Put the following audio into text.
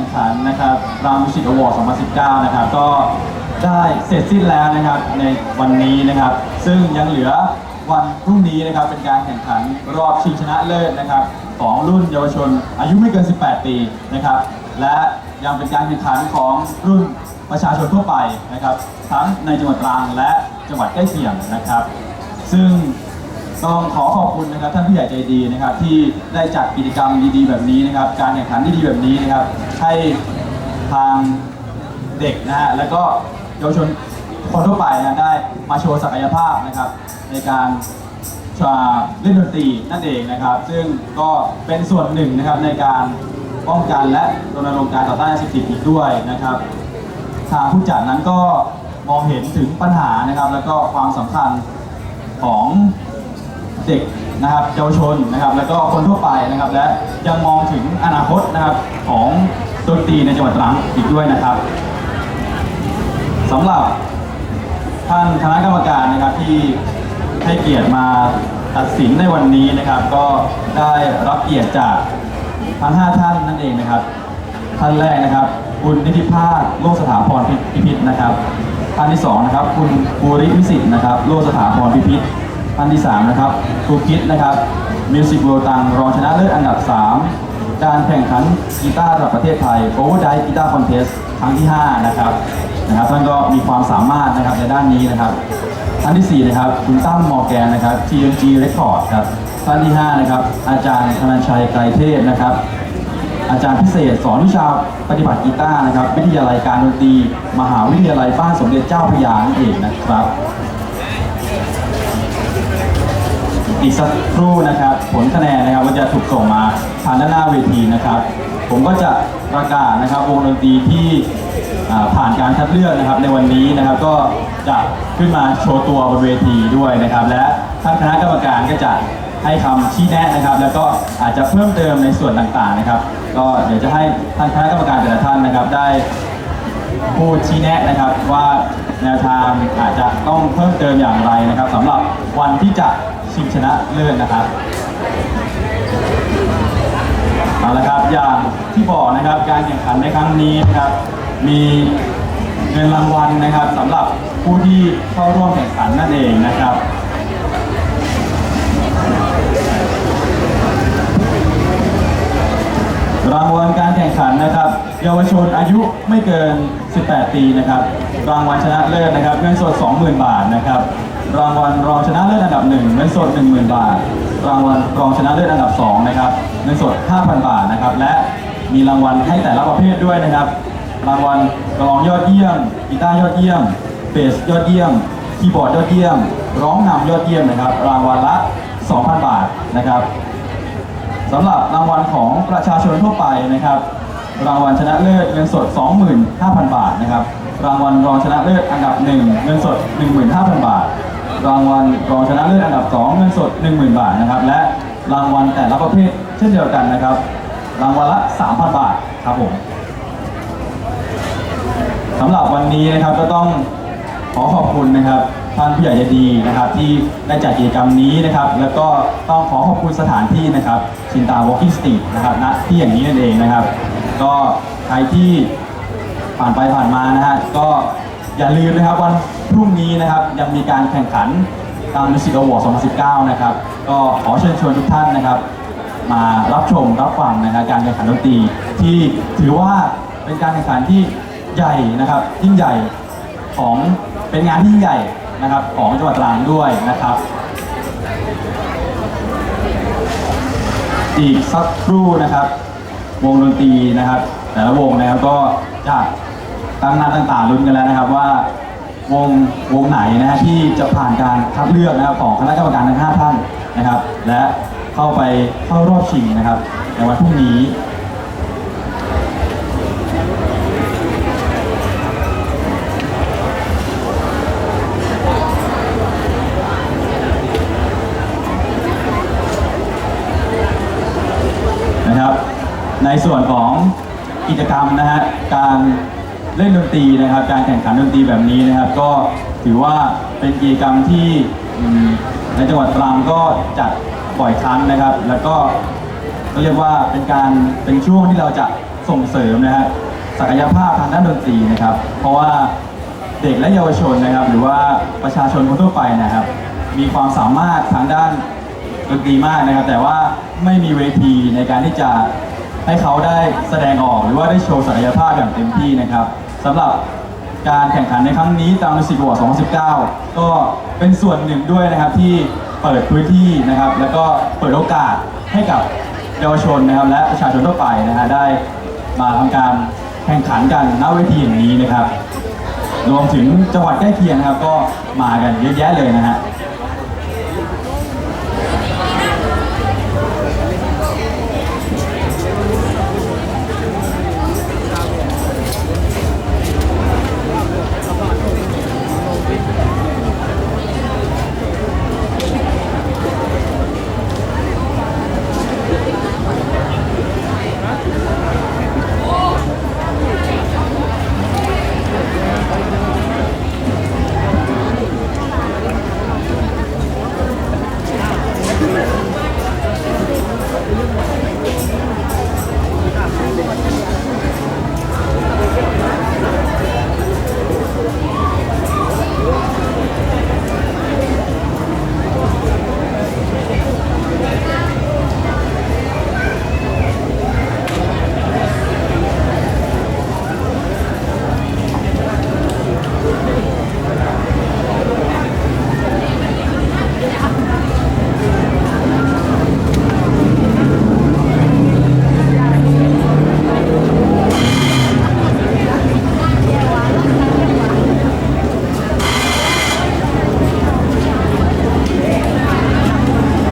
ข่งขันนะครับรามมิวสิกอวอร์ด2019 นะครับ ก็ได้เสร็จสิ้นแล้วนะครับในวันนี้นะครับ ซึ่งยังเหลือวันพรุ่งนี้นะครับเป็นการแข่งขันรอบชิงชนะเลิศนะครับ ของรุ่นเยาวชนอายุไม่เกิน 18 ปีนะครับ และยังเป็นการแข่งขันของรุ่นประชาชนทั่วไปนะครับ ทั้งในจังหวัดตรังและจังหวัดใกล้เคียงนะครับ ซึ่งต้องขอขอบคุณนะครับท่านผู้ใหญ่ใจดีนะครับที่ได้จัดกิจกรรมดีๆ แบบนี้นะครับ การแข่งขันที่ดีแบบนี้นะครับ ให้ทางเด็กนะฮะแล้วก็เยาวชนคนทั่วไปนะได้มาโชว์ศักยภาพนะครับ ในการเล่นดนตรีนั่นเองนะครับ ซึ่งก็เป็นส่วนหนึ่งนะครับในการป้องกันและรณรงค์การต่อต้านยาเสพติดอีกด้วยนะครับ ทางผู้จัดนั้นก็มองเห็นถึงปัญหานะครับ แล้วก็ความสำคัญของเด็กนะครับเยาวชนนะครับ แล้วก็คนทั่วไปนะครับ และยังมองถึงอนาคตนะครับของ ดนตรีในจังหวัดตรังอีกด้วยนะครับสำหรับท่านคณะกรรมการนะครับที่ให้เกียรติมาตัดสินในวันนี้นะครับ ก็ได้รับเกียรติจากทั้ง5ท่านนั่นเองนะครับ ท่านแรกนะครับ คุณนิติภาคโลกสถาพรพิพิธนะครับ ท่านที่สองนะครับคุณภูริวิสิทธ์นะครับโลกสถาพรพิพิธท่านที่สามนะครับครูคิดนะครับมิวสิก o ว l ตังรองชนะเลิศอันดับ 3 การแข่งขันกีตาร์ระดับประเทศไทย o v e r d i กีตาร์คอนเทสครั้งที่ 5 นะครับนะครับ ท่านก็มีความสามารถนะครับในด้านนี้นะครับท่านที่ 4 นะครับ คุณตั้มมอแกนนะครับ TMG Record ครับท่านที่ 5 นะครับ อาจารย์ธนชัยไกรเทพนะครับ อาจารย์พิเศษสอนวิชาปฏิบัติกีตาร์นะครับ วิทยาลัยการดนตรี มหาวิทยาลัยบ้านสมเด็จเจ้าพระยานั่นเองนะครับ อีกสักครู่นะครับ ผลคะแนนนะครับก็จะถูกส่งมาทางด้านหน้าเวทีนะครับ ผมก็จะประกาศนะครับวงดนตรีที่ผ่านการคัดเลือกนะครับในวันนี้นะครับก็จะขึ้นมาโชว์ตัวบนเวทีด้วยนะครับ และท่านคณะกรรมการก็จะให้คำชี้แนะนะครับ แล้วก็อาจจะเพิ่มเติมในส่วนต่างๆนะครับ ก็เดี๋ยวจะให้ท่านคณะกรรมการแต่ละท่านนะครับได้ผู้ชี้แนะนะครับว่า แนวทางอาจจะต้องเพิ่มเติมอย่างไรนะครับสำหรับวันที่จะชิงชนะเลิศนะครับเอาละครับอย่างที่บอกนะครับการแข่งขันในครั้งนี้นะครับมีเงินรางวัลนะครับสำหรับผู้ที่เข้าร่วมแข่งขันนั่นเองนะครับรางวัลการแข่งขันนะครับ เยาวชนอายุไม่เกิน 18 ปีนะครับรางวัลชนะเลิศนะครับเงินสด 20,000 บาทนะครับรางวัลรองชนะเลิศอันดับ1เงินสด 10,000 บาท รางวัลรองชนะเลิศอันดับ2นะครับเงินสด 5,000 บาทนะครับและมีรางวัลให้แต่ละประเภทด้วยนะครับ รางวัลกลองยอดเยี่ยมกีตาร์ยอดเยี่ยมเบสยอดเยี่ยมคีย์บอร์ดยอดเยี่ยม ร้องนำยอดเยี่ยมนะครับ รางวัลละ 2,000 บาทนะครับสำหรับรางวัลของประชาชนทั่วไปนะครับ รางวัลชนะเลิศเงินสด 25,000 บาทนะครับ รางวัลรองชนะเลิศอันดับ 1 เงินสด 15,000 บาท รางวัลรองชนะเลิศอันดับ 2 เงินสด 10,000 บาทนะครับ และรางวัลแต่ละประเภทเช่นเดียวกันนะครับ รางวัลละ 3,000 บาทครับผมสำหรับวันนี้นะครับก็ต้องขอขอบคุณนะครับท่านผู้ใหญ่ใจดีนะครับ ที่ได้จัดกิจกรรมนี้นะครับ แล้วก็ต้องขอขอบคุณสถานที่นะครับชินตาวอล์กิ้งสตรีทนะครับณที่อย่างนี้นั่นเองนะครับ ก็ใครที่ผ่านไปผ่านมานะฮะก็อย่าลืมนะครับวันพรุ่งนี้นะครับยังมีการแข่งขันตามมิวสิกอวอร์2019 นะครับ ก็ขอเชิญชวนทุกท่านนะครับ มารับชมรับฟังนะครับการแข่งขันดนตรีที่ถือว่าเป็นการแข่งขันที่ใหญ่นะครับยิ่งใหญ่ของเป็นงานที่ยิ่งใหญ่นะครับของจังหวัดตรังด้วยนะครับ อีกสักครู่นะครับ วงดนตรีนะครับ แต่ละวงนะครับก็จะตั้งหน้าตั้งตาลุ้นกันแล้วนะครับว่าวงวงไหนนะฮะที่จะผ่านการคัดเลือกนะครับของคณะกรรมการทั้ง5ท่านนะครับ และเข้าไปเข้ารอบชิงนะครับในวันพรุ่งนี้ กิจกรรมนะฮะการเล่นดนตรีนะครับ การแข่งขันดนตรีแบบนี้นะครับ ก็ถือว่าเป็นกิจกรรมที่อืมในจังหวัดตรังก็จัดบ่อยครั้งนะครับ แล้วก็ก็เรียกว่าเป็นการเป็นช่วงที่เราจะส่งเสริมนะฮะศักยภาพทางด้านดนตรีนะครับ เพราะว่าเด็กและเยาวชนนะครับ หรือว่าประชาชนคนทั่วไปนะครับ มีความสามารถทางด้านดนตรีมากนะครับ แต่ว่าไม่มีเวทีในการที่จะ ให้เขาได้แสดงออกหรือว่าได้โชว์ศักยภาพอย่างเต็มที่นะครับสำหรับการแข่งขันในครั้งนี้ตามมิวสิกวอร์2019 ก็เป็นส่วนหนึ่งด้วยนะครับที่เปิดพื้นที่นะครับ แล้วก็เปิดโอกาสให้กับเยาวชนนะครับ และประชาชนทั่วไปนะฮะได้มาทำการแข่งขันกันณเวทีอย่างนี้นะครับ รวมถึงจังหวัดใกล้เคียงนะครับ ก็มากันเยอะแยะเลยนะฮะ